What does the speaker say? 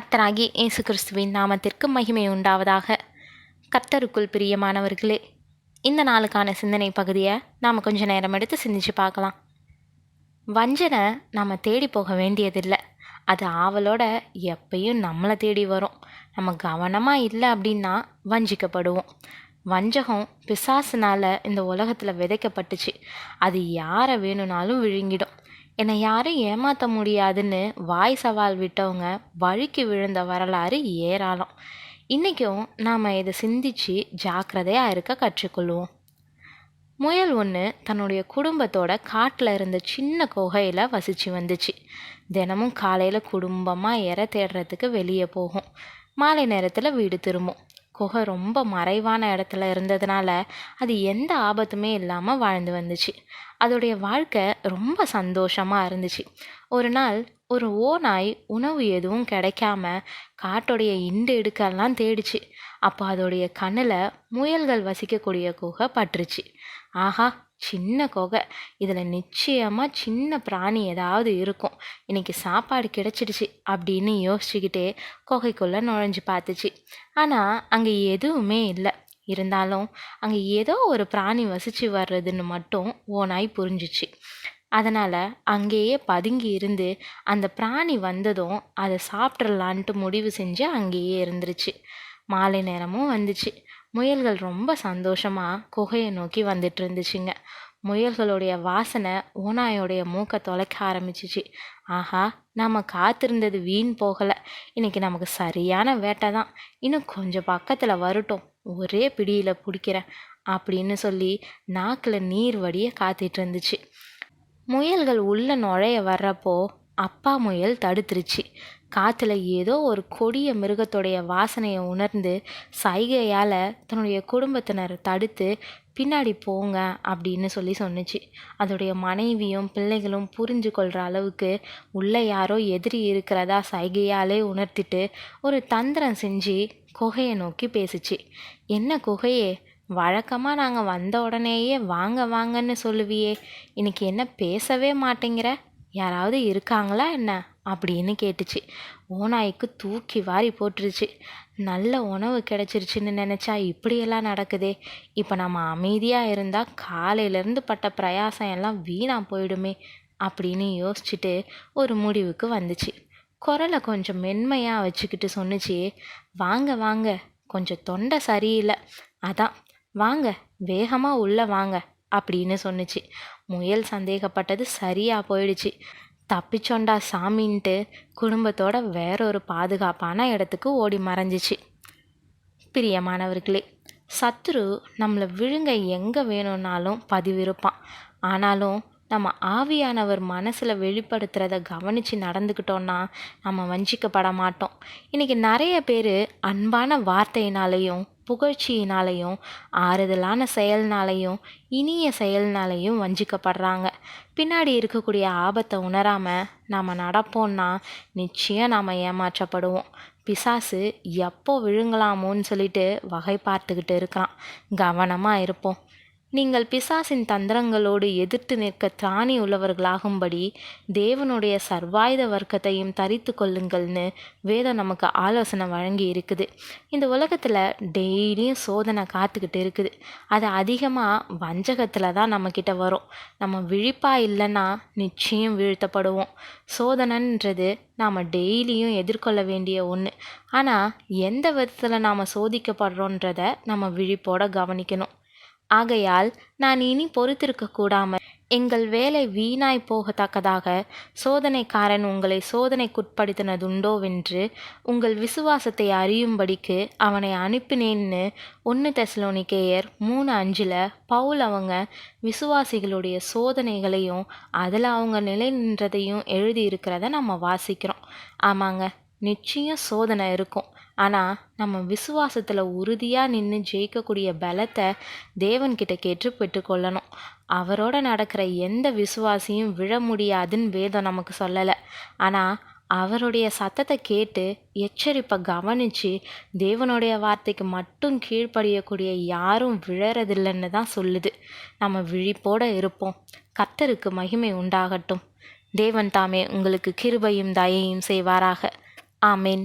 கர்த்தராகி இயேசு கிறிஸ்துவின் நாமத்திற்கு மகிமை உண்டாவதாக. கர்த்தருக்குள் பிரியமானவர்களே இந்த நாளுக்கான சிந்தனை பகுதியை நாம் கொஞ்ச நேரம் எடுத்து சிந்திச்சு பார்க்கலாம். வஞ்சனை நாம் தேடி போக வேண்டியதில்லை. அது ஆவலோட எப்பயும் நம்மளை தேடி வரும். நம்ம கவனமாக இல்லை அப்படின்னா வஞ்சிக்கப்படுவோம். வஞ்சகம் பிசாசுனால் இந்த உலகத்தில் விதைக்கப்பட்டுச்சு. அது யாரை வேணும்னாலும் விழுங்கிடும். என்னை யாரும் ஏமாற்ற முடியாதுன்னு வாய் சவால் விட்டவங்க வழுக்கி விழுந்த வரலாறு ஏராளம். இன்றைக்கும் நாம் இதை சிந்திச்சு ஜாக்கிரதையாக இருக்க கற்றுக்கொள்வோம். முயல் ஒன்று தன்னுடைய குடும்பத்தோட காட்டில் இருந்த சின்ன குகையில் வசித்து வந்துச்சு. தினமும் காலையில் குடும்பமாக இற தேடுறதுக்கு வெளியே போகும். மாலை நேரத்தில் வீடு திரும்பும். குகை ரொம்ப மறைவான இடத்துல இருந்ததுனால அது எந்த ஆபத்துமே இல்லாமல் வாழ்ந்து வந்துச்சு. அதோடைய வாழ்க்கை ரொம்ப சந்தோஷமாக இருந்துச்சு. ஒரு நாள் ஒரு ஓநாய் உணவு எதுவும் கிடைக்காம காட்டோடைய இண்டு எடுக்கெல்லாம் தேடிச்சு. அப்போ அதோடைய கண்ணில் முயல்கள் வசிக்கக்கூடிய குகை பட்டுருச்சு. ஆஹா சின்ன குகை. இதில் நிச்சயமாக சின்ன பிராணி ஏதாவது இருக்கும். இன்னைக்கு சாப்பாடு கிடச்சிடுச்சு அப்படின்னு யோசிச்சுக்கிட்டே குகைக்குள்ளே நுழைஞ்சு பார்த்துச்சு. ஆனால் அங்கே எதுவுமே இல்லை. இருந்தாலும் அங்கே ஏதோ ஒரு பிராணி வசித்து வர்றதுன்னு மட்டும் ஓனாய் புரிஞ்சிச்சு. அதனால் அங்கேயே பதுங்கி இருந்து அந்த பிராணி வந்ததும் அதை சாப்பிட்றலான்ட்டு முடிவு செஞ்சு அங்கேயே இருந்துருச்சு. மாலை நேரமும் வந்துச்சு. முயல்கள் ரொம்ப சந்தோஷமாக குகையை நோக்கி வந்துட்டு இருந்துச்சுங்க முயல்களுடைய வாசனை ஓனாயோடைய மூக்கை தொலைக்க ஆரம்பிச்சிச்சு. ஆஹா நம்ம காத்திருந்தது வீண் போகலை. இன்னைக்கு நமக்கு சரியான வேட்டை தான் இன்னும் கொஞ்சம் பக்கத்தில் வரட்டும். ஒரே பிடியில் பிடிக்கிறேன் அப்படின்னு சொல்லி நாக்கில் நீர் வடிய காத்திட்டு இருந்துச்சு முயல்கள் உள்ளே நுழைய வர்றப்போ அப்பா முயல் தடுத்துருச்சு. காற்றுல ஏதோ ஒரு கொடிய மிருகத்துடைய வாசனையை உணர்ந்து சைகையால் தன்னுடைய குடும்பத்தினர் தடுத்து பின்னாடி போங்க அப்படின்னு சொல்லி சொன்னுச்சு. அதோடைய மனைவியும் பிள்ளைகளும் புரிஞ்சு கொள்கிற அளவுக்கு உள்ளே யாரோ எதிரி இருக்கிறதா சைகையாலே உணர்த்திட்டு ஒரு தந்திரம் செஞ்சு குகையை நோக்கி பேசிச்சு. என்ன குகையே? வழக்கமாக நாங்கள் வந்த உடனேயே வாங்க வாங்கன்னு சொல்லுவியே. இன்னைக்கு என்ன பேசவே மாட்டேங்கிற? யாராவது இருக்காங்களா என்ன? அப்படின்னு கேட்டுச்சு. ஓநாய்க்கு தூக்கி வாரி போட்டுருச்சு. நல்ல உணவு கிடச்சிருச்சுன்னு நினச்சா இப்படியெல்லாம் நடக்குதே. இப்போ நம்ம அமைதியாக இருந்தால் காலையிலேருந்து பட்ட பிரயாசம் எல்லாம் வீணாக போயிடுமே அப்படின்னு யோசிச்சுட்டு ஒரு முடிவுக்கு வந்துச்சு. குரலை கொஞ்சம் மென்மையாக வச்சுக்கிட்டு சொன்னிச்சு. வாங்க வாங்க. கொஞ்சம் தொண்டை சரியில்லை. அதான். வாங்க. வேகமாக உள்ளே வாங்க. அப்படின்னு சொன்னிச்சு. முயல் சந்தேகப்பட்டது சரியாக போயிடுச்சு. தப்பிச்சோண்டா சாமின்ட்டு குடும்பத்தோட வேறொரு பாதுகாப்பான இடத்துக்கு ஓடி மறைஞ்சிச்சு. பிரியமானவர்களே சத்ரு நம்மளை விழுங்க எங்கே வேணும்னாலும் பதிவிருப்பான். ஆனாலும் நம்ம ஆவியானவர் மனசில் வெளிப்படுத்துகிறத கவனித்து நடந்துக்கிட்டோன்னா நம்ம வஞ்சிக்கப்பட மாட்டோம். இன்றைக்கி நிறைய பேர் அன்பான வார்த்தையினாலேயும் புகழ்ச்சியினாலையும் ஆறுதலான செயல்னாலையும் இனிய செயல்னாலையும் வஞ்சிக்கப்படுறாங்க. பின்னாடி இருக்கக்கூடிய ஆபத்தை உணராமல் நாம் நடப்போம்னா நிச்சயம் நாம் ஏமாற்றப்படுவோம். பிசாசு எப்போ விழுங்கலாமோன்னு சொல்லிட்டு வகை பார்த்துக்கிட்டு இருக்கிறான் கவனமாக இருப்போம். நீங்கள் பிசாசின் தந்திரங்களோடு எதிர்த்து நிற்க திராணி உள்ளவர்களாகும்படி தேவனுடைய சர்வாயுத வர்க்கத்தையும் தரித்து கொள்ளுங்கள்னு வேதம் நமக்கு ஆலோசனை வழங்கி இருக்குது இந்த உலகத்தில் டெய்லியும் சோதனை காத்துக்கிட்டு இருக்குது. அது அதிகமாக வஞ்சகத்தில் தான் நம்மக்கிட்ட வரும். நம்ம விழிப்பாக இல்லைன்னா நிச்சயம் வீழ்த்தப்படுவோம். சோதனைன்றது நாம் டெய்லியும் எதிர்கொள்ள வேண்டிய ஒன்று ஆனால் எந்த விதத்தில் நாம் சோதிக்கப்படுறோன்றத நம்ம விழிப்போட கவனிக்கணும். ஆகையால் நான் இனி பொறுத்திருக்க கூடாமல் எங்கள் வேலை வீணாய் போகத்தக்கதாக சோதனைக்காரன் உங்களை சோதனைக்குட்படுத்தினதுண்டோவென்று உங்கள் விசுவாசத்தை அறியும்படிக்கு அவனை அனுப்பினேன்னு ஒன்று தெசலோனிக்கேயர் மூணு அஞ்சில் பவுல் அவங்க விசுவாசிகளுடைய சோதனைகளையும் அதில் அவங்க நிலை நின்றதையும் எழுதியிருக்கிறத நம்ம வாசிக்கிறோம். ஆமாங்க நிச்சயம் சோதனை இருக்கும். ஆனால் நம்ம விசுவாசத்தில் உறுதியாக நின்று ஜெயிக்கக்கூடிய பலத்தை தேவன்கிட்ட கேட்டு பெற்றுக்கொள்ளணும் அவரோட நடக்கிற எந்த விசுவாசியும் விழ முடியாதுன்னு வேதம் நமக்கு சொல்லலை. ஆனால் அவருடைய சத்தத்தை கேட்டு எச்சரிப்பை கவனித்து தேவனுடைய வார்த்தைக்கு மட்டும் கீழ்ப்படியக்கூடிய யாரும் விழறதில்லைன்னு தான் சொல்லுது. நம்ம விழிப்போடு இருப்போம். கத்தருக்கு மகிமை உண்டாகட்டும். தேவன் தாமே உங்களுக்கு கிருபையும் தயையும் செய்வாராக. ஆமேன்.